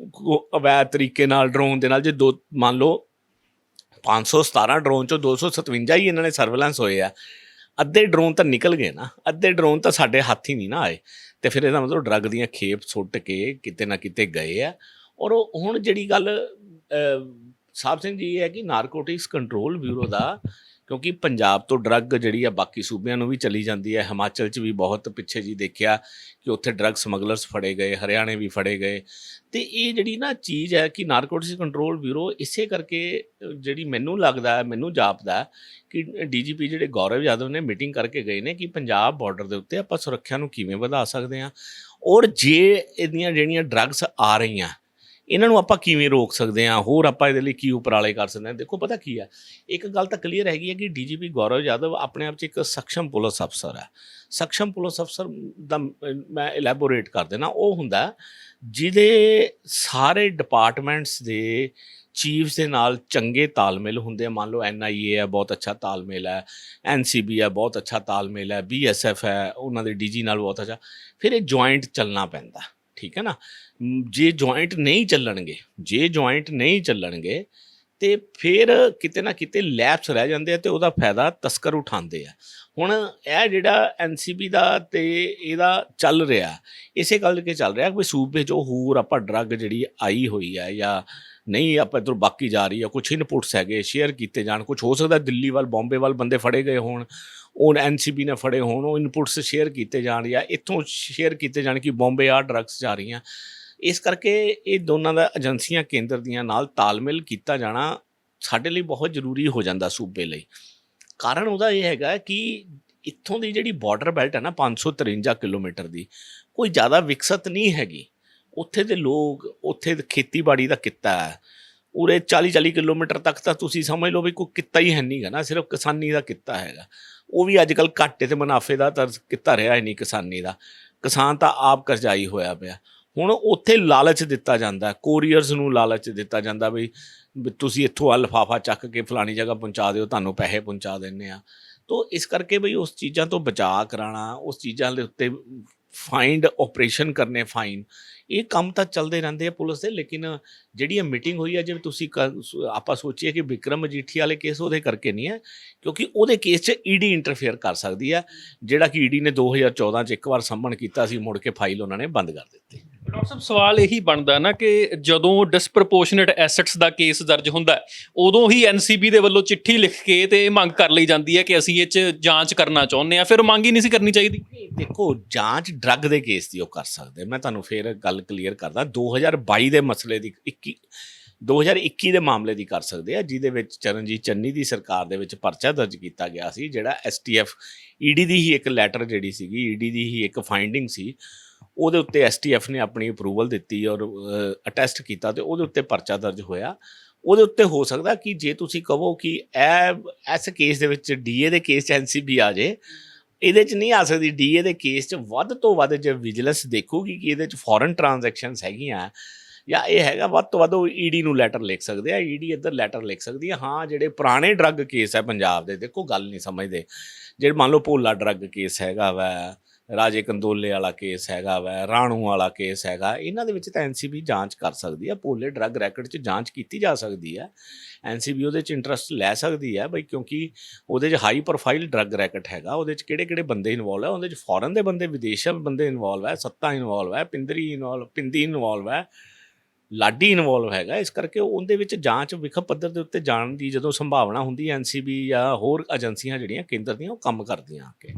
ਅਵੈਧ ਤਰੀਕੇ ਨਾਲ ਡਰੋਨ ਦੇ ਨਾਲ, ਜੇ ਦੋ, ਮੰਨ ਲਓ 517 ਡਰੋਨ ਚੋਂ 257 ਹੀ ਇਹਨਾਂ ਨੇ ਸਰਵੇਲੈਂਸ ਹੋਏ ਆ। ਅੱਧੇ ਡਰੋਨ ਤਾਂ ਨਿਕਲ ਗਏ ਨਾ, ਅੱਧੇ ਡਰੋਨ ਤਾਂ ਸਾਡੇ ਹੱਥ ਹੀ ਨਹੀਂ ਨਾ ਆਏ। ਤੇ ਫਿਰ ਇਹਦਾ ਮਤਲਬ ਡਰੱਗ ਦੀਆਂ ਖੇਪ ਸੁੱਟ ਕੇ ਕਿਤੇ ਨਾ ਕਿਤੇ ਗਏ ਆ। ਔਰ ਉਹ ਹੁਣ ਜਿਹੜੀ ਗੱਲ ਅਹ, ਸਾਹਿਬ ਸਿੰਘ ਜੀ ਇਹ ਹੈ ਕਿ ਨਾਰਕੋਟਿਕਸ ਕੰਟਰੋਲ ਬਿਊਰੋ ਦਾ ਕਿਉਂਕਿ ਪੰਜਾਬ ਤੋਂ ਡਰੱਗ ਜਿਹੜੀ ਆ ਬਾਕੀ ਸੂਬਿਆਂ ਨੂੰ ਵੀ ਚਲੀ ਜਾਂਦੀ ਹੈ ਹਿਮਾਚਲ 'ਚ ਵੀ ਬਹੁਤ ਪਿੱਛੇ ਜੀ ਦੇਖਿਆ ਕਿ ਉੱਥੇ ਡਰੱਗ ਸਮਗਲਰਸ ਫੜੇ ਗਏ ਹਰਿਆਣੇ ਵੀ ਫੜੇ ਗਏ। ਤੇ ਇਹ ਜਿਹੜੀ ਨਾ ਚੀਜ਼ ਹੈ ਕਿ ਨਾਰਕੋਟਿਕਸ ਕੰਟਰੋਲ ਬਿਊਰੋ ਇਸੇ ਕਰਕੇ ਜਿਹੜੀ ਮੈਨੂੰ ਲੱਗਦਾ ਹੈ ਮੈਨੂੰ ਜਾਪਦਾ ਹੈ ਕਿ ਡੀਜੀਪੀ ਜਿਹੜੇ ਗੌਰਵ ਯਾਦਵ ਨੇ ਮੀਟਿੰਗ ਕਰਕੇ ਗਏ ਨੇ ਕਿ ਪੰਜਾਬ ਬਾਰਡਰ ਦੇ ਉੱਤੇ ਆਪਾਂ ਸੁਰੱਖਿਆ ਨੂੰ ਕਿਵੇਂ ਵਧਾ ਸਕਦੇ ਹਾਂ। ਔਰ ਜੇ ਇਹਦੀਆਂ ਜਿਹੜੀਆਂ ਡਰੱਗਸ ਆ ਰਹੀਆਂ ਇਹਨਾਂ ਨੂੰ ਆਪਾਂ ਕਿਵੇਂ ਰੋਕ ਸਕਦੇ ਹਾਂ? ਹੋਰ ਆਪਾਂ ਇਹਦੇ ਲਈ ਕੀ ਉਪਰਾਲੇ ਕਰ ਸਕਦੇ ਹਾਂ? ਦੇਖੋ, ਪਤਾ ਕੀ ਹੈ? ਇੱਕ ਗੱਲ ਤਾਂ ਕਲੀਅਰ ਹੈਗੀ ਹੈ ਕਿ ਡੀਜੀਪੀ ਗੌਰਵ ਯਾਦਵ ਆਪਣੇ ਆਪ 'ਚ ਇੱਕ ਸਖਸ਼ਮ ਪੁਲਿਸ ਅਫਸਰ ਹੈ। ਸਖਸ਼ਮ ਪੁਲਿਸ ਅਫਸਰ ਦਾ ਮੈਂ ਇਲੈਬੋਰੇਟ ਕਰ ਦੇਣਾ ਉਹ ਹੁੰਦਾ ਜਿਹਦੇ ਸਾਰੇ ਡਿਪਾਰਟਮੈਂਟਸ ਦੇ ਚੀਫਸ ਦੇ ਨਾਲ ਚੰਗੇ ਤਾਲਮੇਲ ਹੁੰਦੇ ਆ। ਮੰਨ ਲਓ ਐਨਆਈਏ ਹੈ, ਬਹੁਤ ਅੱਛਾ ਤਾਲਮੇਲ ਹੈ। ਐਨਸੀਬੀ ਹੈ, ਬਹੁਤ ਅੱਛਾ ਤਾਲਮੇਲ ਹੈ। ਬੀਐਸਐਫ ਹੈ, ਉਹਨਾਂ ਦੇ ਡੀਜੀ ਨਾਲ ਬਹੁਤ ਅੱਛਾ। ਫਿਰ ਇਹ ਜੁਆਇੰਟ ਚੱਲਣਾ ਪੈਂਦਾ। ਠੀਕ ਹੈ ਨਾ? ਜੇ ਜੁਆਇੰਟ ਨਹੀਂ ਚੱਲਣਗੇ, ਜੇ ਜੁਆਇੰਟ ਨਹੀਂ ਚੱਲਣਗੇ, ਤੇ ਫਿਰ ਕਿਤੇ ਨਾ ਕਿਤੇ ਲੈਪਸ ਰਹਿ ਜਾਂਦੇ ਆ ਤੇ ਉਹਦਾ ਫਾਇਦਾ ਤਸਕਰ ਉਠਾਉਂਦੇ ਆ। ਹੁਣ ਇਹ ਜਿਹੜਾ ਐਨਸੀਬੀ ਦਾ ਤੇ ਇਹਦਾ ਚੱਲ ਰਿਹਾ, ਇਸੇ ਗੱਲ ਕੇ ਚੱਲ ਰਿਹਾ ਕਿ ਸੂਬੇ 'ਚੋਂ ਹੋਰ ਆਪਾਂ ਡਰੱਗ ਜਿਹੜੀ ਆਈ ਹੋਈ ਹੈ ਜਾਂ ਨਹੀਂ ਆਪਾਂ ਇੱਧਰੋਂ ਬਾਕੀ ਜਾ ਰਹੀ ਆ ਕੁਝ ਇਨਪੁਟਸ ਹੈਗੇ ਸ਼ੇਅਰ ਕੀਤੇ ਜਾਣ ਕੁਝ ਹੋ ਸਕਦਾ ਦਿੱਲੀ ਵੱਲ, ਬੰਬੇ ਵੱਲ ਬੰਦੇ ਫੜੇ ਗਏ ਹੋਣ ਉਹ ਐਨਸੀਬੀ ਨੇ ਫੜੇ ਹੋਣ, ਉਹ ਇਨਪੁਟਸ ਸ਼ੇਅਰ ਕੀਤੇ ਜਾਣ ਜਾਂ ਇੱਥੋਂ ਸ਼ੇਅਰ ਕੀਤੇ ਜਾਣ ਕਿ ਬੰਬੇ ਆ ਡਰੱਗਸ ਜਾ ਰਹੀਆਂ। ਇਸ ਕਰਕੇ ਇਹ ਦੋਨਾਂ ਦਾ ਏਜੰਸੀਆਂ ਕੇਂਦਰ ਦੀਆਂ ਨਾਲ ਤਾਲਮੇਲ ਕੀਤਾ ਜਾਣਾ ਸਾਡੇ ਲਈ ਬਹੁਤ ਜ਼ਰੂਰੀ ਹੋ ਜਾਂਦਾ ਸੂਬੇ ਲਈ। ਕਾਰਨ ਉਹਦਾ ਇਹ ਹੈਗਾ ਕਿ ਇੱਥੋਂ ਦੀ ਜਿਹੜੀ ਬਾਰਡਰ ਬੈਲਟ ਹੈ ਨਾ 553 ਕਿਲੋਮੀਟਰ ਦੀ, ਕੋਈ ਜ਼ਿਆਦਾ ਵਿਕਸਿਤ ਨਹੀਂ ਹੈਗੀ। ਉੱਥੇ ਦੇ ਲੋਕ, ਉੱਥੇ ਦੇ ਖੇਤੀਬਾੜੀ ਦਾ ਕਿੱਤਾ ਹੈ। ਉਰੇ 40 40 ਕਿਲੋਮੀਟਰ ਤੱਕ ਤਾਂ ਤੁਸੀਂ ਸਮਝ ਲਓ ਵੀ ਕੋਈ ਕਿੱਤਾ ਹੀ ਹੈ ਨਹੀਂਗਾ ਨਾ, ਸਿਰਫ ਕਿਸਾਨੀ ਦਾ ਕਿੱਤਾ ਹੈਗਾ। ਉਹ ਵੀ ਅੱਜ ਕੱਲ ਘਾਟੇ ਤੇ ਮੁਨਾਫੇ ਦਾ ਤਾਂ ਕਿੱਤਾ ਰਿਹਾ ਹੀ ਨਹੀਂ ਕਿਸਾਨੀ ਦਾ। ਕਿਸਾਨ ਤਾਂ ਆਪ ਕਰਜ਼ਾਈ ਹੋਇਆ ਪਿਆ। ਹੁਣ ਉੱਥੇ ਲਾਲਚ ਦਿੱਤਾ ਜਾਂਦਾ, ਕੋਰੀਅਰਸ ਨੂੰ ਲਾਲਚ ਦਿੱਤਾ ਜਾਂਦਾ ਵੀ ਤੁਸੀਂ ਇੱਥੋਂ ਆ ਲਿਫਾਫਾ ਚੱਕ ਕੇ ਫਲਾਣੀ ਜਗ੍ਹਾ ਪਹੁੰਚਾ ਦਿਓ, ਤੁਹਾਨੂੰ ਪੈਸੇ ਪਹੁੰਚਾ ਦਿੰਨੇ ਆ। ਤੋ ਇਸ ਕਰਕੇ ਬਈ ਉਸ ਚੀਜ਼ਾਂ ਤੋਂ ਬਚਾਅ ਕਰਾਣਾ ਉਸ ਚੀਜ਼ਾਂ ਦੇ ਉੱਤੇ ਫਾਈਂਡ ਆਪਰੇਸ਼ਨ ਕਰਨੇ ਫਾਈਨ ਇਹ ਕੰਮ ਤਾਂ ਚੱਲਦੇ ਰਹਿੰਦੇ ਆ ਪੁਲਿਸ ਦੇ ਲੇਕਿਨ ਜਿਹੜੀ ਇਹ ਮੀਟਿੰਗ ਹੋਈ ਹੈ ਜਿਵੇਂ ਤੁਸੀਂ ਆਪਾਂ ਸੋਚੀਏ ਕਿ ਵਿਕਰਮ ਮਜੀਠੀ ਵਾਲੇ ਕੇਸ ਉਹਦੇ ਕਰਕੇ ਨਹੀਂ ਹੈ ਕਿਉਂਕਿ ਉਹਦੇ ਕੇਸ 'ਚ ਈਡੀ ਇੰਟਰਫੇਅਰ ਕਰ ਸਕਦੀ ਹੈ ਜਿਹੜਾ ਕਿ ਈਡੀ ਨੇ 2014 'ਚ ਇੱਕ ਵਾਰ ਸੰਮਣ ਕੀਤਾ ਸੀ ਮੁੜ ਕੇ ਫਾਈਲ ਉਹਨਾਂ ਨੇ ਬੰਦ ਕਰ ਦਿੱਤੀ। ਡਾਕਟਰ ਸਾਹਿਬ ਸਵਾਲ ਇਹੀ ਬਣਦਾ ਨਾ ਕਿ ਜਦੋਂ ਡਿਸਪ੍ਰੋਪੋਰਸ਼ਨੇਟ ਐਸੈਟਸ ਦਾ ਕੇਸ ਦਰਜ ਹੁੰਦਾ ਹੈ, ਉਦੋਂ ਹੀ ਐਨਸੀਬੀ ਦੇ ਵੱਲੋਂ ਚਿੱਠੀ ਲਿਖ ਕੇ ਤੇ ਮੰਗ ਕਰ ਲਈ ਜਾਂਦੀ ਹੈ ਕਿ ਅਸੀਂ ਇਹ 'ਚ ਜਾਂਚ ਕਰਨਾ ਚਾਹੁੰਦੇ ਆ ਫਿਰ ਮੰਗ ਹੀ ਨਹੀਂ ਸੀ ਕਰਨੀ ਚਾਹੀਦੀ। ਦੇਖੋ ਜਾਂਚ ਡਰੱਗ ਦੇ ਕੇਸ ਦੀ ਉਹ ਕਰ ਸਕਦੇ ਮੈਂ ਤੁਹਾਨੂੰ ਫੇਰ ਗੱਲ ਕਲੀਅਰ ਕਰਦਾ। 2022 ਦੇ ਮਸਲੇ ਦੀ 21 2021 ਦੇ ਮਾਮਲੇ ਦੀ ਕਰ ਸਕਦੇ ਆ, ਜਿਹਦੇ ਵਿੱਚ ਚਰਨਜੀਤ ਚੰਨੀ ਦੀ ਸਰਕਾਰ ਦੇ ਵਿੱਚ ਪਰਚਾ ਦਰਜ ਕੀਤਾ ਗਿਆ ਸੀ, ਜਿਹੜਾ ਐਸਟੀਐਫ ਈਡੀ ਦੀ ਹੀ ਇੱਕ ਲੈਟਰ ਜਿਹੜੀ ਸੀਗੀ ਈਡੀ ਦੀ ਹੀ ਇੱਕ ਫਾਈਂਡਿੰਗ ਸੀ, ਉਹਦੇ ਉੱਤੇ ਐਸਟੀਐਫ ਨੇ ਆਪਣੀ ਅਪਰੂਵਲ ਦਿੱਤੀ ਔਰ ਅਟੈਸਟ ਕੀਤਾ ਤੇ ਉਹਦੇ ਉੱਤੇ ਪਰਚਾ ਦਰਜ ਹੋਇਆ। ਉਹਦੇ ਉੱਤੇ ਹੋ ਸਕਦਾ ਕਿ ਜੇ ਤੁਸੀਂ ਕਹੋ ਕਿ ਇਹ, ਇਸ ਕੇਸ ਦੇ ਵਿੱਚ ਡੀਏ ਦੇ ਕੇਸ 'ਚ ਐਨਸੀਬੀ ਆ ਜੇ ਇਹਦੇ 'ਚ ਨਹੀਂ ਆ ਸਕਦੀ ਡੀਏ ਦੇ ਕੇਸ 'ਚ ਵੱਧ ਤੋਂ ਵੱਧ ਜੇ ਵਿਜੀਲੈਂਸ ਦੇਖੂਗੀ ਕਿ ਇਹਦੇ 'ਚ ਫੋਰਨ ਟ੍ਰਾਂਜੈਕਸ਼ਨਸ ਹੈਗੀਆਂ ਜਾਂ ਇਹ ਹੈਗਾ ਵੱਧ ਤੋਂ ਵੱਧ ਉਹ ਈਡੀ ਨੂੰ ਲੈਟਰ ਲਿਖ ਸਕਦੇ ਆ ਈਡੀ ਇੱਧਰ ਲੈਟਰ ਲਿਖ ਸਕਦੀ ਆ। ਹਾਂ, ਜਿਹੜੇ ਪੁਰਾਣੇ ਡਰੱਗ ਕੇਸ ਹੈ ਪੰਜਾਬ ਦੇ, ਦੇਖੋ ਗੱਲ ਨਹੀਂ ਸਮਝਦੇ। ਜਿਹੜੇ ਮੰਨ ਲਓ ਭੋਲਾ ਡਰੱਗ ਕੇਸ ਹੈਗਾ ਵਾ ਰਾਜੇ ਕੰਦੋਲੇ ਵਾਲਾ ਕੇਸ ਹੈਗਾ ਵੈ, ਰਾਣੂ ਵਾਲਾ ਕੇਸ ਹੈਗਾ, ਇਹਨਾਂ ਦੇ ਵਿੱਚ ਤਾਂ ਐਨਸੀਬੀ ਜਾਂਚ ਕਰ ਸਕਦੀ ਹੈ ਭੋਲੇ ਡਰੱਗ ਰੈਕਟ 'ਚ ਜਾਂਚ ਕੀਤੀ ਜਾ ਸਕਦੀ ਹੈ ਐਨਸੀਬੀ ਉਹਦੇ 'ਚ ਇੰਟਰਸਟ ਲੈ ਸਕਦੀ ਹੈ ਬਈ ਕਿਉਂਕਿ ਉਹਦੇ 'ਚ ਹਾਈ ਪ੍ਰੋਫਾਈਲ ਡਰੱਗ ਰੈਕਟ ਹੈਗਾ, ਉਹਦੇ 'ਚ ਕਿਹੜੇ ਕਿਹੜੇ ਬੰਦੇ ਇਨਵੋਲਵ ਹੈ, ਉਹਦੇ 'ਚ ਫੋਰਨ ਦੇ ਬੰਦੇ ਵਿਦੇਸ਼ਾਂ ਬੰਦੇ ਇਨਵੋਲਵ ਹੈ, ਸੱਤਾ ਇਨਵੋਲਵ ਹੈ, ਪਿੰਦਰੀ ਇਨਵੋਲਵ ਪਿੰਦੀ ਇਨਵੋਲਵ ਹੈ, ਲਾਡੀ ਇਨਵੋਲਵ ਹੈਗਾ, ਇਸ ਕਰਕੇ ਉਹਦੇ ਵਿੱਚ ਜਾਂਚ ਵਿਖਾ ਪੱਧਰ ਦੇ ਉੱਤੇ ਜਾਣ ਦੀ ਜਦੋਂ ਸੰਭਾਵਨਾ ਹੁੰਦੀ ਹੈ ਐਨਸੀਬੀ ਜਾਂ ਹੋਰ ਏਜੰਸੀਆਂ ਜਿਹੜੀਆਂ ਕੇਂਦਰ ਦੀਆਂ, ਉਹ ਕੰਮ ਕਰਦੀਆਂ ਆ ਕੇ।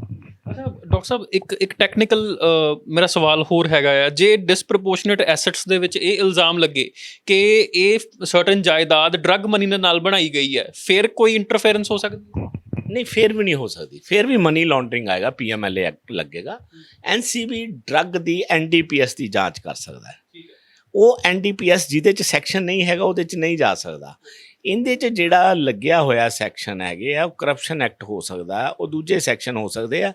ਡਾਕਟਰ ਸਾਹਿਬ ਇੱਕ ਇੱਕ ਟੈਕਨੀਕਲ ਮੇਰਾ ਸਵਾਲ ਹੋਰ ਹੈਗਾ ਆ। ਜੇ ਡਿਸਪ੍ਰੋਪੋਰਸ਼ਨੇਟ ਐਸੈਟਸ ਦੇ ਵਿੱਚ ਇਹ ਇਲਜ਼ਾਮ ਲੱਗੇ ਕਿ ਇਹ ਸਰਟਨ ਜਾਇਦਾਦ ਡਰੱਗ ਮਨੀ ਦੇ ਨਾਲ ਬਣਾਈ ਗਈ ਹੈ ਫਿਰ ਕੋਈ ਇੰਟਰਫੇਰੈਂਸ ਹੋ ਸਕਦੀ ਨਹੀਂ ਫੇਰ ਵੀ ਨਹੀਂ ਹੋ ਸਕਦੀ। ਫੇਰ ਵੀ ਮਨੀ ਲਾਂਡਰਿੰਗ ਆਏਗਾ ਪੀਐਮਐਲਏ ਐਕਟ ਲੱਗੇਗਾ। ਐਨਸੀਬੀ ਡਰੱਗ ਦੀ ਐਨਡੀਪੀਐਸ ਦੀ ਜਾਂਚ ਕਰ ਸਕਦਾ ਹੈ। ਉਹ ਐਨਡੀਪੀਐਸ ਜਿਹਦੇ ਚ ਸੈਕਸ਼ਨ ਨਹੀਂ ਹੈਗਾ ਉਹਦੇ ਚ ਨਹੀਂ ਜਾ ਸਕਦਾ। ਇਹਦੇ ਚ ਜਿਹੜਾ ਲੱਗਿਆ ਹੋਇਆ ਸੈਕਸ਼ਨ ਹੈਗੇ ਆ ਉਹ ਕਰਪਸ਼ਨ ਐਕਟ ਹੋ ਸਕਦਾ ਉਹ ਦੂਜੇ ਸੈਕਸ਼ਨ ਹੋ ਸਕਦੇ ਆ।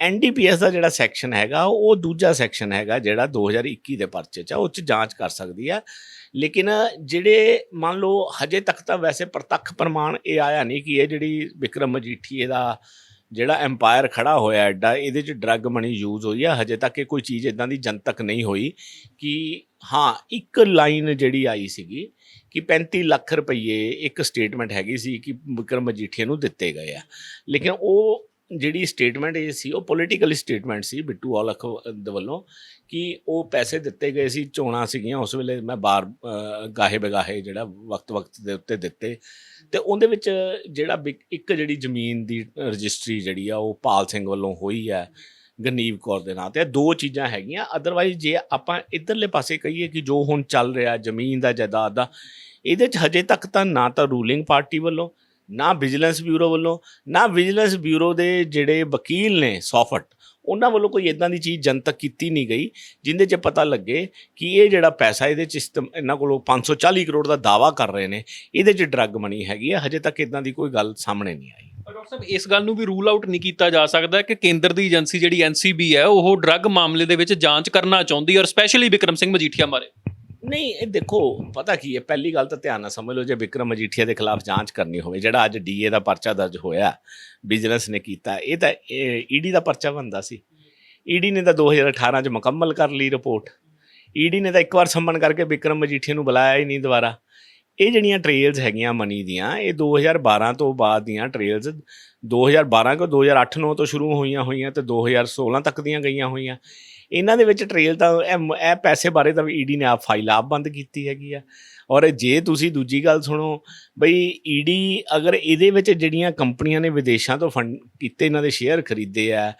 ਐਨਡੀਪੀਐਸ ਦਾ ਜਿਹੜਾ ਸੈਕਸ਼ਨ ਹੈਗਾ ਉਹ ਦੂਜਾ ਸੈਕਸ਼ਨ ਹੈਗਾ ਜਿਹੜਾ 2021 ਦੇ ਪਰਚੇ ਚ ਆ, ਉਹ ਚ ਜਾਂਚ ਕਰ ਸਕਦੀ ਆ। ਲੇਕਿਨ ਜਿਹੜੇ ਮੰਨ ਲਓ ਹਜੇ ਤੱਕ ਤਾਂ ਵੈਸੇ ਪ੍ਰਤੱਖ ਪ੍ਰਮਾਣ ਇਹ ਆਇਆ ਨਹੀਂ ਕਿ ਇਹ ਜਿਹੜੀ ਵਿਕਰਮ ਮਜੀਠੀਏ ਦਾ ਜਿਹੜਾ ਐਮਪਾਇਰ ਖੜਾ ਹੋਇਆ ਐਡਾ, ਇਹਦੇ ਚ ਡਰੱਗ ਮਨੀ ਯੂਜ਼ ਹੋਈ ਆ, ਹਜੇ ਤੱਕ ਇਹ ਕੋਈ ਚੀਜ਼ ਇਦਾਂ ਦੀ ਜਨਤਕ ਨਹੀਂ ਹੋਈ ਕਿ ਹਾਂ, ਇੱਕ ਲਾਈਨ ਜਿਹੜੀ ਆਈ ਸੀਗੀ ਕਿ 35 ਲੱਖ ਰੁਪਏ ਇੱਕ ਸਟੇਟਮੈਂਟ ਹੈਗੀ ਸੀ ਕਿ ਵਿਕਰਮ ਮਜੀਠੀਆ ਨੂੰ ਦਿੱਤੇ ਗਏ ਆ। ਲੇਕਿਨ ਉਹ ਜਿਹੜੀ ਸਟੇਟਮੈਂਟ ਇਹ ਸੀ, ਉਹ ਪੋਲੀਟੀਕਲ ਸਟੇਟਮੈਂਟ ਸੀ ਬਿੱਟੂ ਔਲਖ ਦੇ ਵੱਲੋਂ ਕਿ ਉਹ ਪੈਸੇ ਦਿੱਤੇ ਗਏ ਸੀ, ਚੋਣਾਂ ਸੀਗੀਆਂ, ਉਸ ਵੇਲੇ ਮੈਂ ਬਾਰ ਗਾਹੇ ਬਗਾਹੇ ਜਿਹੜਾ ਵਕਤ ਵਕਤ ਦੇ ਉੱਤੇ ਦਿੱਤੇ। ਤੇ ਉਹਦੇ ਵਿੱਚ ਜਿਹੜਾ ਬਿਕ- ਇੱਕ ਜਿਹੜੀ ਜ਼ਮੀਨ ਦੀ ਰਜਿਸਟਰੀ ਜਿਹੜੀ ਆ, ਉਹ ਪਾਲ ਸਿੰਘ ਵੱਲੋਂ ਹੋਈ ਹੈ ਗਨੀਵ ਕੌਰ ਦੇ ਨਾਂ ਤੇ। ਇਹ ਦੋ ਚੀਜ਼ਾਂ ਹੈਗੀਆਂ ਅਦਰਵਾਈਜ਼ ਜੇ ਆਪਾਂ ਇਧਰਲੇ ਪਾਸੇ ਕਹੀਏ ਕਿ ਜੋ ਹੁਣ ਚੱਲ ਰਿਹਾ, ਜ਼ਮੀਨ ਦਾ ਜਾਇਦਾਦ ਦਾ, ਇਹਦੇ 'ਚ ਹਜੇ ਤੱਕ ਤਾਂ ਨਾ ਤਾਂ ਰੂਲਿੰਗ ਪਾਰਟੀ ਵੱਲੋਂ ਨਾ ਵਿਜੀਲੈਂਸ ਬਿਊਰੋ ਵੱਲੋਂ, ਨਾ ਵਿਜੀਲੈਂਸ ਬਿਊਰੋ ਦੇ ਜਿਹੜੇ ਵਕੀਲ ਨੇ ਸੌਫਟ, ਉਹਨਾਂ ਵੱਲੋਂ ਕੋਈ ਇਦਾਂ ਦੀ ਚੀਜ਼ ਜਨਤਕ ਕੀਤੀ ਨਹੀਂ ਗਈ, ਜਿੰਦੇ 'ਚ ਪਤਾ ਲੱਗੇ ਕਿ ਇਹ ਜਿਹੜਾ ਪੈਸਾ ਇਹਦੇ 'ਚ ਇਸਤੇਮ- ਇਹਨਾਂ ਕੋਲੋਂ 540 ਕਰੋੜ ਦਾ ਦਾਵਾ ਕਰ ਰਹੇ ਨੇ, ਇਹਦੇ 'ਚ ਡਰੱਗ ਮਨੀ ਹੈਗੀ ਹੈ ਹਜੇ ਤੱਕ ਇਦਾਂ ਦੀ ਕੋਈ ਗੱਲ ਸਾਹਮਣੇ ਨਹੀਂ ਆਈ। ਡਾਕਟਰ ਸਾਹਿਬ, ਇਸ ਗੱਲ ਨੂੰ ਵੀ ਰੂਲ ਆਊਟ ਨਹੀਂ ਕੀਤਾ ਜਾ ਸਕਦਾ ਕਿ ਕੇਂਦਰ ਦੀ ਏਜੰਸੀ ਜਿਹੜੀ ਐਨਸੀਬੀ ਹੈ, ਉਹ ਡਰੱਗ ਮਾਮਲੇ ਦੇ ਵਿੱਚ ਜਾਂਚ ਕਰਨਾ ਚਾਹੁੰਦੀ ਔਰ ਸਪੈਸ਼ਲੀ ਵਿਕਰਮ ਸਿੰਘ ਮਜੀਠੀਆ ਬਾਰੇ। ਨਹੀਂ, ਇਹ ਦੇਖੋ, ਪਤਾ ਕੀ ਹੈ, ਪਹਿਲੀ ਗੱਲ ਤਾਂ ਧਿਆਨ ਨਾਲ ਸਮਝ ਲਓ, ਜੇ ਵਿਕਰਮ ਮਜੀਠੀਆ ਦੇ ਖਿਲਾਫ ਜਾਂਚ ਕਰਨੀ ਹੋਵੇ, ਜਿਹੜਾ ਅੱਜ ਡੀਏ ਦਾ ਪਰਚਾ ਦਰਜ ਹੋਇਆ ਵਿਜੀਲੈਂਸ ਨੇ ਕੀਤਾ, ਇਹ ਤਾਂ ਈਡੀ ਦਾ ਪਰਚਾ ਬੰਦਾ ਸੀ। ਈਡੀ ਨੇ ਤਾਂ 2018 ਚ ਮੁਕੰਮਲ ਕਰ ਲਈ ਰਿਪੋਰਟ। ਈਡੀ ਨੇ ਤਾਂ ਇੱਕ ਵਾਰ ਸੰਮਨ ਕਰਕੇ ਵਿਕਰਮ ਮਜੀਠੀਆ ਨੂੰ ਬੁਲਾਇਆ ਹੀ ਨਹੀਂ ਦੁਬਾਰਾ। ਇਹ ਜਿਹੜੀਆਂ ਟ੍ਰੇਲਸ ਹੈਗੀਆਂ ਮਨੀ ਦੀਆਂ, ਇਹ 2012 ਤੋਂ ਬਾਅਦ ਦੀਆਂ ਟ੍ਰੇਲਸ 2012 ਕੋ 2008 9 ਤੋਂ ਸ਼ੁਰੂ ਹੋਈਆਂ ਹੋਈਆਂ ਤੇ 2016 ਤੱਕ ਦੀਆਂ ਗਈਆਂ ਹੋਈਆਂ। ਇਹਨਾਂ ਦੇ ਵਿੱਚ ਟ੍ਰੇਲ ਤਾਂ ਇਹ ਪੈਸੇ ਬਾਰੇ ਤਾਂ ਈਡੀ ਨੇ ਆਪ ਫਾਈਲ ਆਪ ਬੰਦ ਕੀਤੀ ਹੈਗੀ ਆ। ਔਰ ਜੇ ਤੁਸੀਂ ਦੂਜੀ ਗੱਲ ਸੁਣੋ, ਬਈ ਈਡੀ ਅਗਰ ਇਹਦੇ ਵਿੱਚ ਜਿਹੜੀਆਂ ਕੰਪਨੀਆਂ ਨੇ ਵਿਦੇਸ਼ਾਂ ਤੋਂ ਫੰਡ ਕੀਤੇ ਇਹਨਾਂ ਦੇ ਸ਼ੇਅਰ ਖਰੀਦੇ ਆ,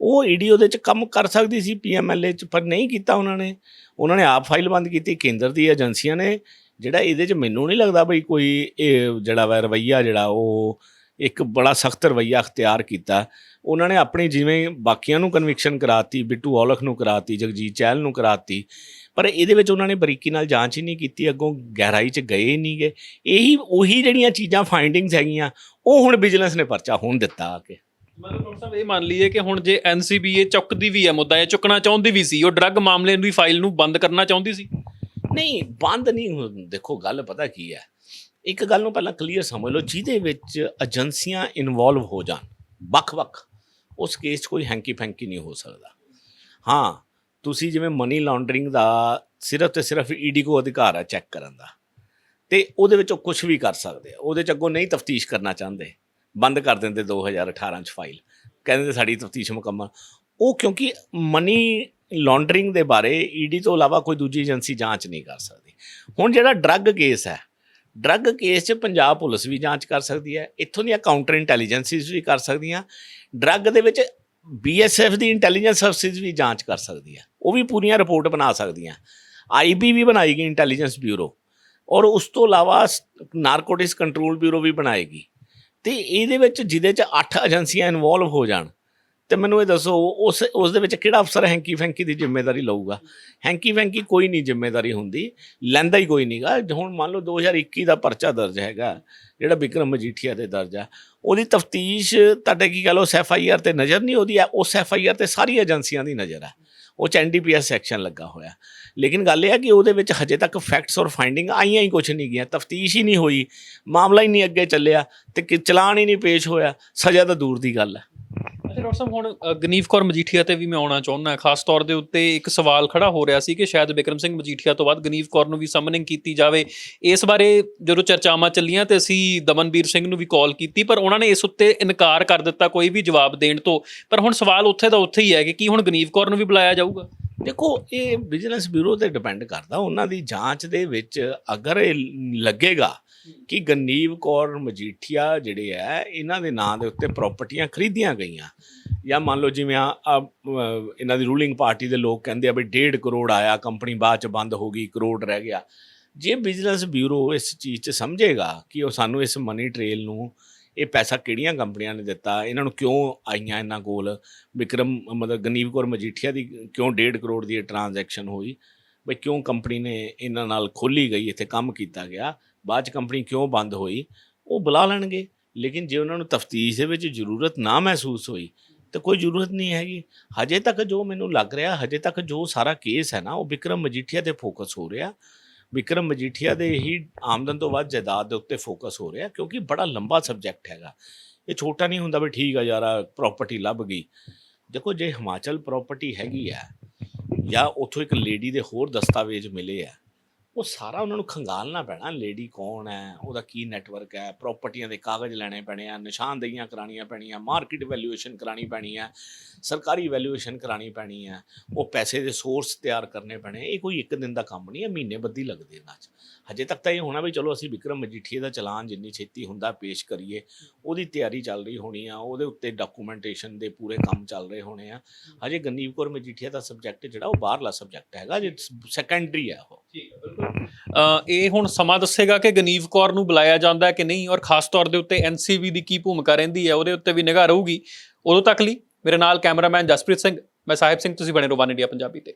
ਉਹ ਈਡੀ ਉਹਦੇ ਚ ਕੰਮ ਕਰ ਸਕਦੀ ਸੀ ਪੀਐਮਐਲਏ ਚ, ਪਰ ਨਹੀਂ ਕੀਤਾ ਉਹਨਾਂ ਨੇ। ਉਹਨਾਂ ਨੇ ਆਪ ਫਾਈਲ ਬੰਦ ਕੀਤੀ, ਕੇਂਦਰ ਦੀ ਏਜੰਸੀਆਂ ਨੇ, ਜਿਹੜਾ ਇਹਦੇ ਚ ਮੈਨੂੰ ਨਹੀਂ ਲੱਗਦਾ ਬਈ ਕੋਈ ਇਹ ਜਿਹੜਾ ਵਾ ਰਵਈਆ ਜਿਹੜਾ ਉਹ ਇੱਕ ਬੜਾ ਸਖਤ ਰਵਈਆ ਅਖਤਿਆਰ ਕੀਤਾ। ਉਹਨਾਂ ਨੇ ਆਪਣੀ ਜਿਵੇਂ ਬਾਕੀਆਂ ਨੂੰ ਕਨਵਿਕਸ਼ਨ ਕਰਾਤੀ ਬਿੱਟੂ ਔਲਖ ਨੂੰ ਕਰਾਤੀ ਜਗਜੀਤ ਚਹਿਲ ਨੂੰ ਕਰਾਤੀ ਪਰ ਇਹਦੇ ਵਿੱਚ ਉਹਨਾਂ ਨੇ ਬਰੀਕੀ ਨਾਲ ਜਾਂਚ ਹੀ ਨਹੀਂ ਕੀਤੀ ਅੱਗੋਂ ਗਹਿਰਾਈ 'ਚ ਗਏ ਨਹੀਂ ਗਏ ਇਹੀ ਉਹੀ ਜਿਹੜੀਆਂ ਚੀਜ਼ਾਂ ਫਾਈਂਡਿੰਗਸ ਹੈਗੀਆਂ ਉਹ ਹੁਣ ਵਿਜੀਲੈਂਸ ਨੇ ਪਰਚਾ ਹੁਣ ਦਿੱਤਾ ਆ ਕੇ। ਮਤਲਬ ਡਾਕਟਰ ਸਾਹਿਬ ਇਹ ਮੰਨ ਲਈਏ ਕਿ ਹੁਣ ਜੇ ਐਨਸੀਬੀ ਇਹ ਚੁੱਕਦੀ ਵੀ ਹੈ ਮੁੱਦਾ ਇਹ ਚੁੱਕਣਾ ਚਾਹੁੰਦੀ ਵੀ ਸੀ ਉਹ ਡਰੱਗ ਮਾਮਲੇ ਦੀ ਫਾਈਲ ਨੂੰ ਬੰਦ ਕਰਨਾ ਚਾਹੁੰਦੀ ਸੀ? ਨਹੀਂ ਬੰਦ ਨਹੀਂ ਦੇਖੋ ਗੱਲ ਪਤਾ ਕੀ ਹੈ। ਇੱਕ ਗੱਲ ਨੂੰ ਪਹਿਲਾਂ ਕਲੀਅਰ ਸਮਝ ਲਓ, ਜਿਹਦੇ ਵਿੱਚ ਏਜੰਸੀਆਂ ਇਨਵੋਲਵ ਹੋ ਜਾਣ, ਵੱਖ-ਵੱਖ, ਉਸ ਕੇਸ 'ਚ ਕੋਈ ਹੈਂਕੀ ਫੈਂਕੀ ਨਹੀਂ ਹੋ ਸਕਦਾ। ਹਾਂ, ਤੁਸੀਂ ਜਿਵੇਂ ਮਨੀ ਲਾਂਡਰਿੰਗ ਦਾ ਸਿਰਫ ਤੇ ਸਿਰਫ ਈਡੀ ਕੋ ਅਧਿਕਾਰ ਹੈ ਚੈੱਕ ਕਰਨ ਦਾ, ਤੇ ਉਹਦੇ ਵਿੱਚ ਉਹ ਕੁਝ ਵੀ ਕਰ ਸਕਦੇ ਆ। ਉਹਦੇ ਚ ਅੱਗੋਂ ਨਹੀਂ ਤਫਤੀਸ਼ ਕਰਨਾ ਚਾਹੁੰਦੇ, ਬੰਦ ਕਰ ਦਿੰਦੇ 2018 ਚ ਫਾਈਲ ਕਹਿੰਦੇ ਸਾਡੀ ਤਫਤੀਸ਼ ਮੁਕੰਮਲ। ਉਹ ਕਿਉਂਕਿ ਮਨੀ ਲਾਂਡਰਿੰਗ ਦੇ ਬਾਰੇ ਈਡੀ ਤੋਂ ਇਲਾਵਾ ਕੋਈ ਦੂਜੀ ਏਜੰਸੀ ਜਾਂਚ ਨਹੀਂ ਕਰ ਸਕਦੀ। ਹੁਣ ਜਿਹੜਾ ਡਰੱਗ ਕੇਸ ਹੈ ਡਰੱਗ ਕੇਸ 'ਚ ਪੰਜਾਬ ਪੁਲਿਸ ਵੀ ਜਾਂਚ ਕਰ ਸਕਦੀ ਹੈ, ਇੱਥੋਂ ਦੀਆਂ ਕਾਊਂਟਰ ਇੰਟੈਲੀਜੈਂਸਿਸ ਵੀ ਕਰ ਸਕਦੀਆਂ, ਡਰੱਗ ਦੇ ਵਿੱਚ ਬੀਐਸਐਫ ਦੀ ਇੰਟੈਲੀਜੈਂਸ ਸਰਵਿਸਿਜ਼ ਵੀ ਜਾਂਚ ਕਰ ਸਕਦੀ ਹੈ, ਉਹ ਵੀ ਪੂਰੀਆਂ ਰਿਪੋਰਟ ਬਣਾ ਸਕਦੀਆਂ ਆਈਬੀ ਵੀ ਬਣਾਈ ਗਈ ਇੰਟੈਲੀਜੈਂਸ ਬਿਊਰੋ ਔਰ ਉਸ ਤੋਂ ਇਲਾਵਾ ਨਾਰਕੋਟਿਕਸ ਕੰਟਰੋਲ ਬਿਊਰੋ ਵੀ ਬਣਾਏਗੀ ਤੇ ਇਹਦੇ ਵਿੱਚ ਜਿਹਦੇ ਚ 8 ਏਜੰਸੀਆਂ ਇਨਵੋਲਵ ਹੋ ਜਾਣ ਤੇ ਮੈਨੂੰ ਇਹ ਦੱਸੋ, ਉਸ ਉਸ ਦੇ ਵਿੱਚ ਕਿਹੜਾ ਅਫਸਰ ਹੈਂਕੀ ਫੈਂਕੀ ਦੀ ਜ਼ਿੰਮੇਵਾਰੀ ਲਊਗਾ? ਹੈਂਕੀ ਫੈਂਕੀ ਕੋਈ ਨਹੀਂ ਜ਼ਿੰਮੇਵਾਰੀ ਹੁੰਦੀ, ਲੈਂਦਾ ਹੀ ਕੋਈ ਨਹੀਂਗਾ। ਹੁਣ ਮੰਨ ਲਓ 2021 ਦਾ ਪਰਚਾ ਦਰਜ ਹੈਗਾ, ਜਿਹੜਾ ਵਿਕਰਮ ਮਜੀਠੀਆ ਤੇ ਦਰਜ ਆ, ਉਹਦੀ ਤਫਤੀਸ਼ ਤੁਹਾਡੇ ਕੀ ਕਹ ਲਓ ਐਫ ਆਈ ਆਰ ਤੇ ਨਜ਼ਰ ਨਹੀਂ ਉਹਦੀ ਉਸ ਐਫ ਆਈ ਆਰ ਤੇ ਸਾਰੀ ਏਜੰਸੀਆਂ ਦੀ ਨਜ਼ਰ ਆ। ਉਹ ਚ ਐਨਡੀਪੀਐਸ ਸੈਕਸ਼ਨ ਲੱਗਾ ਹੋਇਆ। ਲੇਕਿਨ ਗੱਲ ਇਹ ਹੈ ਕਿ ਉਹਦੇ ਵਿੱਚ ਹਜੇ ਤੱਕ ਫੈਕਟਸ ਔਰ ਫਾਈਂਡਿੰਗ ਆਈਆਂ ਹੀ ਕੁਝ ਨਹੀਂ ਗਿਆ ਤਫਤੀਸ਼ ਹੀ ਨਹੀਂ ਹੋਈ, ਮਾਮਲਾ ਹੀ ਨਹੀਂ ਅੱਗੇ ਚੱਲਿਆ ਤੇ ਚਲਾਨ ਹੀ ਨਹੀਂ ਪੇਸ਼ ਹੋਇਆ, ਸਜ਼ਾ ਤਾਂ ਦੂਰ ਦੀ ਗੱਲ ਹੈ ਅੱਛਾ ਡਾਕਟਰ ਸਾਹਿਬ ਹੁਣ ਅ, ਗਨੀਵ ਕੌਰ ਮਜੀਠੀਆ ਤੇ ਵੀ ਮੈਂ ਆਉਣਾ ਚਾਹੁੰਦਾ ਖਾਸ ਤੌਰ ਦੇ ਉੱਤੇ ਇੱਕ ਸਵਾਲ ਖੜਾ ਹੋ ਰਿਹਾ ਸੀ ਕਿ ਸ਼ਾਇਦ ਬਿਕਰਮ ਸਿੰਘ ਮਜੀਠੀਆ ਤੋਂ ਬਾਅਦ ਗਨੀਵ ਕੌਰ ਨੂੰ ਵੀ ਸਮਨਿੰਗ ਕੀਤੀ ਜਾਵੇ। ਇਸ ਬਾਰੇ ਜਦੋਂ ਚਰਚਾਵਾਂ ਚੱਲੀਆਂ ਤੇ ਅਸੀਂ ਦਮਨਵੀਰ ਸਿੰਘ ਨੂੰ ਵੀ ਕਾਲ ਕੀਤੀ ਪਰ ਉਹਨਾਂ ਨੇ ਇਸ ਉੱਤੇ ਇਨਕਾਰ ਕਰ ਦਿੱਤਾ ਕੋਈ ਵੀ ਜਵਾਬ ਦੇਣ ਤੋਂ। ਪਰ ਹੁਣ ਸਵਾਲ ਉੱਥੇ ਦਾ ਉੱਥੇ ਹੀ ਹੈ ਕਿ ਕੀ ਹੁਣ ਗਨੀਵ ਕੌਰ ਨੂੰ ਵੀ ਬੁਲਾਇਆ ਜਾਊਗਾ? ਦੇਖੋ ਇਹ ਵਿਜੀਲੈਂਸ ਬਿਊਰੋ ਤੇ ਡਿਪੈਂਡ ਕਰਦਾ। ਉਹਨਾਂ ਦੀ ਜਾਂਚ ਦੇ ਵਿੱਚ ਅਗਰ ਇਹ ਲੱਗੇਗਾ ਕਿ ਗਨੀਵ ਕੌਰ, ਮਜੀਠੀਆ ਜਿਹੜੇ ਆ, ਇਹਨਾਂ ਦੇ ਨਾਂ ਦੇ ਉੱਤੇ ਪ੍ਰਾਪਰਟੀਆਂ ਖਰੀਦੀਆਂ ਗਈਆਂ। ਜਾਂ ਮੰਨ ਲਓ ਜਿਵੇਂ ਆ ਇਹਨਾਂ ਦੀ ਰੂਲਿੰਗ ਪਾਰਟੀ ਦੇ ਲੋਕ ਕਹਿੰਦੇ ਆ ਵੀ 1.5 ਕਰੋੜ ਆਇਆ ਕੰਪਨੀ ਬਾਅਦ ਚ ਬੰਦ ਹੋ ਗਈ ਕਰੋੜ ਰਹਿ ਗਿਆ। ਜੇ ਬਿਜ਼ਨਸ ਬਿਊਰੋ ਇਸ ਚੀਜ਼ 'ਚ ਸਮਝੇਗਾ ਕਿ ਉਹ ਸਾਨੂੰ ਇਸ ਮਨੀ ਟ੍ਰੇਲ ਨੂੰ, ਇਹ ਪੈਸਾ ਕਿਹੜੀਆਂ ਕੰਪਨੀਆਂ ਨੇ ਦਿੱਤਾ, ਇਹਨਾਂ ਨੂੰ ਕਿਉਂ ਆਈਆਂ ਇਹਨਾਂ ਕੋਲ? ਵਿਕਰਮ, ਮਤਲਬ ਗਨੀਵ ਕੌਰ, ਮਜੀਠੀਆ ਦੀ ਕਿਉਂ 1.5 ਕਰੋੜ ਦੀ ਟ੍ਰਾਂਜੈਕਸ਼ਨ ਹੋਈ? ਬਈ ਕਿਉਂ ਕੰਪਨੀ ਨੇ ਇਹਨਾਂ ਨਾਲ ਖੋਲੀ ਗਈ, ਇੱਥੇ ਕੰਮ ਕੀਤਾ ਗਿਆ? ਬਾਅਦ ਚ ਕੰਪਨੀ ਕਿਉਂ ਬੰਦ ਹੋਈ, ਉਹ ਬੁਲਾ ਲੈਣਗੇ। ਲੇਕਿਨ ਜੇ ਉਹਨਾਂ ਨੂੰ ਤਫਤੀਸ਼ ਦੇ ਵਿੱਚ ਜ਼ਰੂਰਤ ਨਾ ਮਹਿਸੂਸ ਹੋਈ, ਤਾਂ ਕੋਈ ਜ਼ਰੂਰਤ ਨਹੀਂ ਹੈਗੀ। ਹਜੇ ਤੱਕ ਜੋ ਮੈਨੂੰ ਲੱਗ ਰਿਹਾ, ਹਜੇ ਤੱਕ ਜੋ ਸਾਰਾ ਕੇਸ ਹੈ ਨਾ, ਉਹ ਵਿਕਰਮ ਮਜੀਠੀਆ ਤੇ ਫੋਕਸ ਹੋ ਰਿਹਾ। ਵਿਕਰਮ ਮਜੀਠੀਆ ਦੇ ਹੀ ਆਮਦਨ ਤੋਂ ਵੱਧ ਜਾਇਦਾਦ ਦੇ ਉੱਤੇ ਫੋਕਸ ਹੋ ਰਿਹਾ, ਕਿਉਂਕਿ ਬੜਾ ਲੰਬਾ ਸਬਜੈਕਟ ਹੈਗਾ। ਇਹ ਛੋਟਾ ਨਹੀਂ ਹੁੰਦਾ ਵੀ ਠੀਕ ਆ ਯਾਰ ਪ੍ਰਾਪਰਟੀ ਲੱਭ ਗਈ। ਦੇਖੋ, ਜੇ ਹਿਮਾਚਲ ਪ੍ਰਾਪਰਟੀ ਹੈਗੀ ਆ, ਜਾਂ ਉੱਥੋਂ ਇੱਕ ਲੇਡੀ ਦੇ ਹੋਰ ਦਸਤਾਵੇਜ਼ ਮਿਲੇ ਆ ਉਹ ਸਾਰਾ ਉਹਨਾਂ ਨੂੰ ਖੰਗਾਲਣਾ ਪੈਣਾ ਲੇਡੀ ਕੌਣ ਹੈ, ਉਹਦਾ ਕੀ ਨੈਟਵਰਕ ਹੈ ਪ੍ਰਾਪਰਟੀਆਂ ਦੇ ਕਾਗਜ਼ ਲੈਣੇ ਪੈਣੇ ਆ, ਨਿਸ਼ਾਨਦੇਹੀਆਂ ਕਰਾਉਣੀਆਂ ਪੈਣੀਆਂ ਮਾਰਕੀਟ ਵੈਲਿਊਏਸ਼ਨ ਕਰਾਣੀ ਪੈਣੀ ਹੈ, ਸਰਕਾਰੀ ਵੈਲਿਊਏਸ਼ਨ ਕਰਾਣੀ ਪੈਣੀ ਹੈ, ਉਹ ਪੈਸੇ ਦੇ ਸੋਰਸ ਤਿਆਰ ਕਰਨੇ ਪੈਣੇ, ਇਹ ਕੋਈ ਇੱਕ ਦਿਨ ਦਾ ਕੰਮ ਨਹੀਂ ਹੈ, ਮਹੀਨੇ ਬੱਧੀ ਲੱਗਦੇ ਇਹਨਾਂ 'ਚ। ਹਜੇ ਤੱਕ ਤਾਂ ਇਹ ਹੋਣਾ ਵੀ ਚਲੋ ਅਸੀਂ ਵਿਕਰਮ ਮਜੀਠੀਆ ਦਾ ਚਲਾਨ ਜਿੰਨੀ ਛੇਤੀ ਹੁੰਦਾ ਪੇਸ਼ ਕਰੀਏ, ਉਹਦੀ ਤਿਆਰੀ ਚੱਲ ਰਹੀ ਹੋਣੀ ਆ, ਉਹਦੇ ਉੱਤੇ ਡਾਕੂਮੈਂਟੇਸ਼ਨ ਦੇ ਪੂਰੇ ਕੰਮ ਚੱਲ ਰਹੇ ਹੋਣੇ ਆ। ਹਜੇ ਗਨੀਵ ਕੌਰ ਮਜੀਠੀਆ ਦਾ ਸਬਜੈਕਟ ਜਿਹੜਾ ਉਹ ਬਾਹਰਲਾ ਸਬਜੈਕਟ ਹੈਗਾ ਜੇ ਸੈਕੰਡਰੀ ਹੈ ਉਹ। ਬਿਲਕੁਲ। ਇਹ ਹੁਣ ਸਮਾਂ ਦੱਸੇਗਾ ਕਿ ਗਨੀਵ ਕੌਰ ਨੂੰ ਬੁਲਾਇਆ ਜਾਂਦਾ ਹੈ ਕਿ ਨਹੀਂ ਔਰ ਖਾਸ ਤੌਰ ਦੇ ਉੱਤੇ ਐਨਸੀਬੀ ਦੀ ਕੀ ਭੂਮਿਕਾ ਰਹਿੰਦੀ ਹੈ, ਉਹਦੇ ਉੱਤੇ ਵੀ ਨਿਗਾਹ ਰਹੂਗੀ। ਉਦੋਂ ਤੱਕ ਲਈ ਮੇਰੇ ਨਾਲ ਕੈਮਰਾਮੈਨ ਜਸਪ੍ਰੀਤ ਸਿੰਘ, ਮੈਂ ਸਾਹਿਬ ਸਿੰਘ, ਤੁਸੀਂ ਬਣੇ ਰੋਬਾਨ ਇੰਡੀਆ ਪੰਜਾਬੀ ਤੇ।